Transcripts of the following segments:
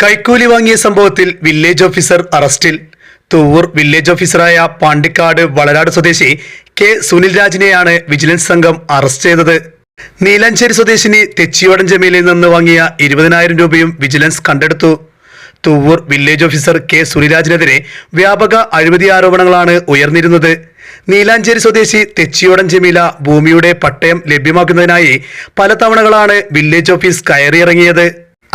കൈക്കൂലി വാങ്ങിയ സംഭവത്തിൽ വില്ലേജ് ഓഫീസർ അറസ്റ്റിൽ. തൂവൂർ വില്ലേജ് ഓഫീസറായ പാണ്ടിക്കാട് വളരാട് സ്വദേശി കെ സുനിൽ രാജിനെയാണ് വിജിലൻസ് സംഘം അറസ്റ്റ് ചെയ്തത്. നീലാഞ്ചേരി സ്വദേശിനി തെച്ചിയോടൻ ജമീലിൽ നിന്ന് വാങ്ങിയ ഇരുപതിനായിരം രൂപയും വിജിലൻസ് കണ്ടെടുത്തു. തൂവൂർ വില്ലേജ് ഓഫീസർ കെ സുനിരാജിനെതിരെ വ്യാപക അഴിമതി ആരോപണങ്ങളാണ് ഉയർന്നിരുന്നത്. നീലാഞ്ചേരി സ്വദേശി തെച്ചിയോടൻ ജമീല ഭൂമിയുടെ പട്ടയം ലഭ്യമാക്കുന്നതിനായി പല തവണകളാണ് വില്ലേജ് ഓഫീസ് കയറിയിറങ്ങിയത്.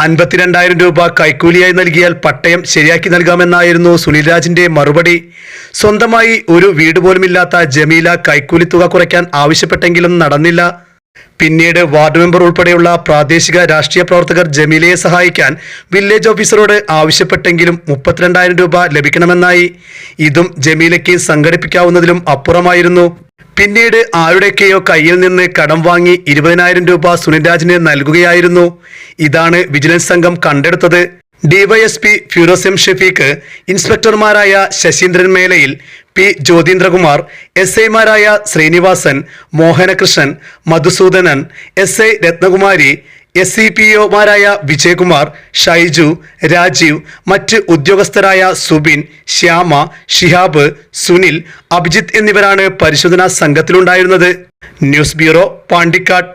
അൻപത്തിരണ്ടായിരം രൂപ കൈക്കൂലിയായി നൽകിയാൽ പട്ടയം ശരിയാക്കി നൽകാമെന്നായിരുന്നു സുനിൽ രാജിന്റെ മറുപടി. സ്വന്തമായി ഒരു വീട് പോലുമില്ലാത്ത ജമീല കൈക്കൂലി തുക കുറയ്ക്കാൻ ആവശ്യപ്പെട്ടെങ്കിലും നടന്നില്ല. പിന്നീട് വാർഡ് മെമ്പർ ഉൾപ്പെടെയുള്ള പ്രാദേശിക രാഷ്ട്രീയ പ്രവർത്തകർ ജമീലയെ സഹായിക്കാൻ വില്ലേജ് ഓഫീസറോട് ആവശ്യപ്പെട്ടെങ്കിലും മുപ്പത്തിരണ്ടായിരം രൂപ ലഭിക്കണമെന്നായി. ഇതും ജമീലയ്ക്ക് സംഘടിപ്പിക്കാവുന്നതിലും അപ്പുറമായിരുന്നു. പിന്നീട് ആരുടെയൊക്കെയോ കയ്യിൽ നിന്ന് കടം വാങ്ങി ഇരുപതിനായിരം രൂപ സുനിൽരാജിന് നൽകുകയായിരുന്നു. ഇതാണ് വിജിലൻസ് സംഘം കണ്ടെടുത്തത്. ഡിവൈഎസ്പി ഫിറോസ് ഷെഫീക്ക് ഇൻസ്പെക്ടർമാരായ ശശീന്ദ്രൻ മേലയിൽ പി ജ്യോതീന്ദ്രകുമാർ എസ് ഐമാരായ Sreenivasan Mohanakrishnan Madhusoodanan S I Rathnakumari S C P ഒമാരായ Vijayakumar Shaiju Rajeev മറ്റ് ഉദ്യോഗസ്ഥരായ സുബിൻ ശ്യാമ ഷിഹാബ് സുനിൽ അഭിജിത്ത് എന്നിവരാണ് പരിശോധനാ സംഘത്തിലുണ്ടായിരുന്നത്. News bureau Pandikkad.